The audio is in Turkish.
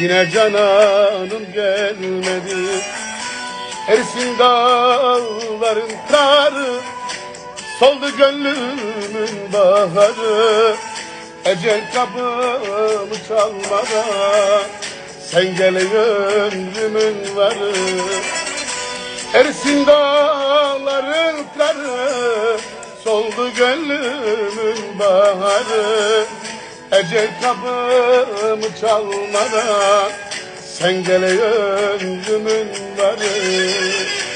Yine cananım gelmedi. Ersin dağların karı Soldu gönlümün baharı. Ecel kapımı çalmadan Sen gele ömrümün varı. Ersin dağların karı Soldu gönlümün baharı Ecel kapımı çalmadan Sen gele ömrümün varı